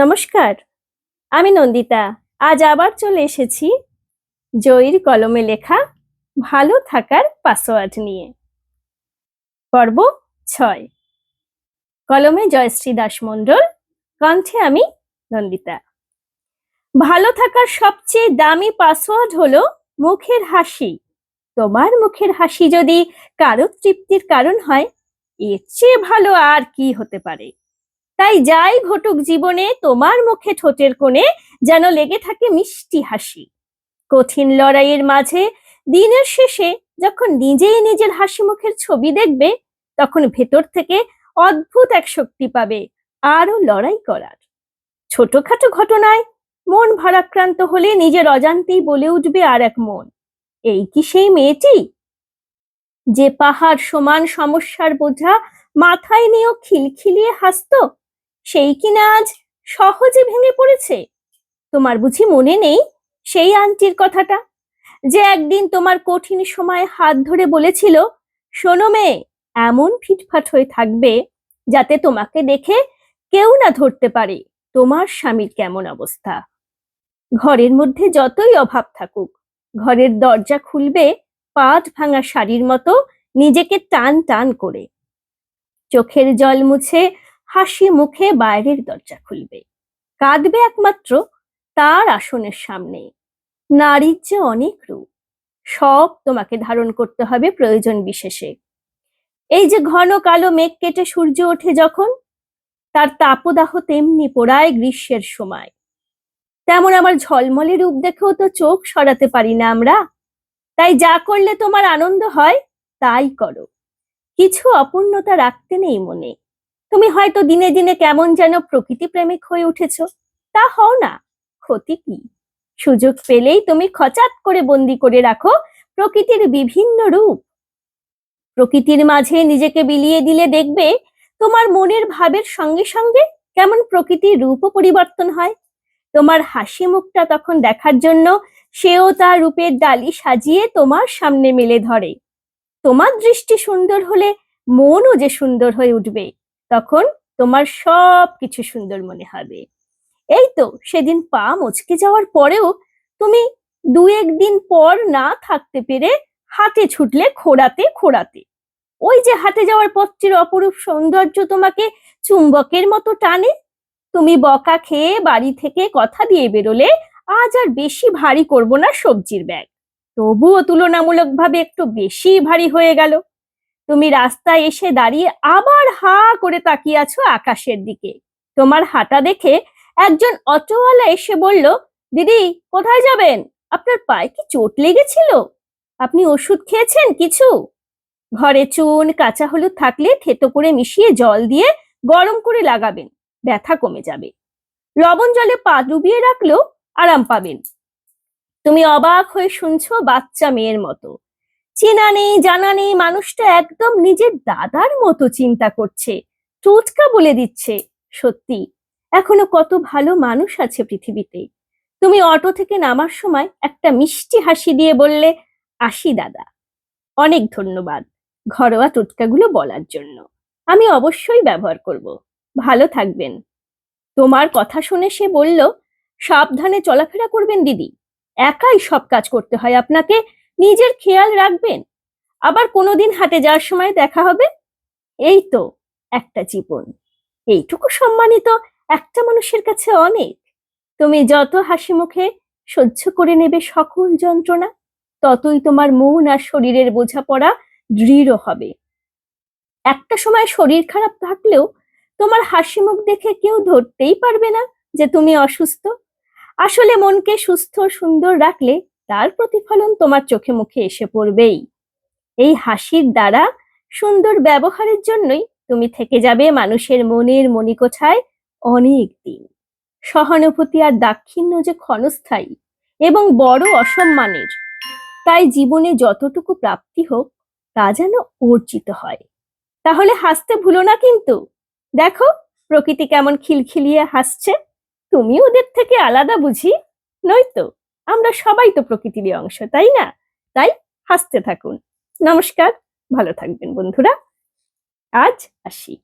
নমস্কার, আমি নন্দিতা। আজ আবার চলে এসেছি জয়ীর কলমে লেখা ভালো থাকার পাসওয়ার্ড নিয়ে। পর্ব ছয়। কলমে জয়শ্রী দাস মণ্ডল, কণ্ঠে আমি নন্দিতা। ভালো থাকার সবচেয়ে দামি পাসওয়ার্ড হলো মুখের হাসি। তোমার মুখের হাসি যদি কারও তৃপ্তির কারণ হয়, এর চেয়ে ভালো আর কি হতে পারে? তাই যাই ঘটুক জীবনে তোমার মুখে ঠোঁটের কোণে যেন লেগে থাকে মিষ্টি হাসি। কঠিন লড়াইয়ের মাঝে, দিনের শেষে যখন নিজেই নিজের হাসি মুখের ছবি দেখবে, তখন ভেতর থেকে অদ্ভুত এক শক্তি পাবে আরও লড়াই করার। ছোটখাটো ঘটনায় মন ভারাক্রান্ত হলে নিজের অজান্তেই বলে উঠবে আর এক মন, এই কি সেই মেয়েটি? যে পাহাড় সমান সমস্যার বোঝা মাথায় নিয়েও খিলখিলিয়ে হাসতো সেই কিনা আজ সহজে ভেঙে পড়েছে? তোমার বুঝি মনে নেই সেই আন্টির কথাটা? যে একদিন তোমার কঠিন সময় হাত ধরে বলেছিল, শোনো মেয়ে, এমন ফিটফাট হয়ে থাকবে যাতে তোমাকে দেখে কেউ না ধরতে পারে। তোমার স্বামীর কেমন অবস্থা? ঘরের মধ্যে যতই অভাব থাকুক, ঘরের দরজা খুলবে পাট ভাঙা শাড়ির মতো নিজেকে টান টান করে। চোখের জল মুছে হাসি মুখে বাইরের দরজা খুলবে। কাঁদবে একমাত্র তার আসনের সামনে। নারীর যে অনেক রূপ, সব তোমাকে ধারণ করতে হবে প্রয়োজন বিশেষে। এই যে ঘন কালো মেঘ কেটে সূর্য ওঠে যখন, তার তাপদাহ তেমনি পোড়ায় গ্রীষ্মের সময়। তেমন আমার ঝলমলে রূপ দেখেও তো চোখ সরাতে পারি না আমরা। তাই যা করলে তোমার আনন্দ হয়, তাই করো। কিছু অপূর্ণতা রাখতে নেই মনে। তুমি হয়তো দিনে দিনে কেমন যেন প্রকৃতি প্রেমিক হয়ে উঠেছ। তা হও না, ক্ষতি কি? সুযোগ পেলেই তুমি খচাত করে বন্দি করে রাখো প্রকৃতির বিভিন্ন রূপ। প্রকৃতির মাঝে নিজেকে বিলিয়ে দিলে দেখবে তোমার মনের ভাবের সঙ্গে সঙ্গে কেমন প্রকৃতির রূপও পরিবর্তন হয়। তোমার হাসি মুখটা তখন দেখার জন্য সেও তার রূপের ডালি সাজিয়ে তোমার সামনে মেলে ধরে। তোমার দৃষ্টি সুন্দর হলে মনও যে সুন্দর হয়ে উঠবে। তখন তোমার সব কিছু সুন্দর মনে হবে। এই তো সেদিন পা মচকে যাওয়ার পরেও তুমি দু একদিন পর না থাকতে পেরে হাতে ছুটলে খোড়াতে খোড়াতে। ওই যে হাতে যাওয়ার পথটির অপরূপ সৌন্দর্য তোমাকে চুম্বকের মতো টানে। তুমি বকা খেয়ে বাড়ি থেকে কথা দিয়ে বেরোলে আজ আর বেশি ভারী করব না সবজির ব্যাগ। তবুও তুলনামূলকভাবে একটু বেশি ভারী হয়ে গেল। তুমি রাস্তায় এসে দাঁড়িয়ে আবার হা করে তাকিয়ে আছো আকাশের দিকে। তোমার হাঁটা দেখে একজন অটোওয়ালা এসে বলল, দিদি, কোথায় যাবেন? আপনার পায়ে কি চোট লেগেছিল? আপনি ওষুধ খেয়েছেন কিছু? ঘরে চুন, কাঁচা হলুদ থাকলে থেতো করে মিশিয়ে জল দিয়ে গরম করে লাগাবেন, ব্যথা কমে যাবে। লবণ জলে পা ডুবিয়ে রাখলেও আরাম পাবেন। তুমি অবাক হয়ে শুনছো বাচ্চা মেয়ের মতো। চেনা নেই, জানা নেই, মানুষটা একদম নিজের দাদার মতো চিন্তা করছে টোটকা বলে দিচ্ছে, সত্যি। এখনও কত ভালো মানুষ আছে পৃথিবীতে। তুমি অটো থেকে নামার সময় একটা মিষ্টি হাসি দিয়ে বললে, আসি দাদা। অনেক ধন্যবাদ ঘরোয়া টোটকাগুলো বলার জন্য। আমি অবশ্যই ব্যবহার করব। ভালো থাকবেন। তোমার কথা শুনে সে বলল, সাবধানে চলাফেরা করবেন দিদি। একাই সব কাজ করতে হয় আপনাকে। নিজের খেয়াল রাখবেন। আবার কোনোদিন হাটে যাওয়ার সময় দেখা হবে। এই তো একটা জীবন। এইটুকু সম্মানিত একটা মানুষের কাছে অনেক। তুমি যত হাসি মুখে সহ্য করে নেবে সকল যন্ত্রণা, ততই তোমার মন আর শরীরের বোঝাপড়া দৃঢ় হবে। একটা সময় শরীর খারাপ থাকলেও তোমার হাসি মুখ দেখে কেউ ধরতেই পারবে না যে তুমি অসুস্থ। আসলে মনকে সুস্থ সুন্দর রাখলে তার প্রতিফলন তোমার চোখে মুখে এসে পড়বেই। এই হাসির দ্বারা সুন্দর ব্যবহারের জন্যই তুমি থেকে যাবে মানুষের মনের মনিকোঠায় অনেক দিন। সহানুভূতি আর দাক্ষিণ্য যে ক্ষণস্থায়ী এবং বড় অসম্মানের, তাই জীবনে যতটুকু প্রাপ্তি হোক, তা যেন অর্জিত হয়। তাহলে হাসতে ভুলো না কিন্তু। দেখো, প্রকৃতি কেমন খিলখিলিয়ে হাসছে। তুমি ওদের থেকে আলাদা বুঝি, নয়তো? আমরা সবাই তো প্রকৃতিরই অংশ, তাই না? তাই হাসতে থাকুন। নমস্কার, ভালো থাকবেন বন্ধুরা। আজ আসি।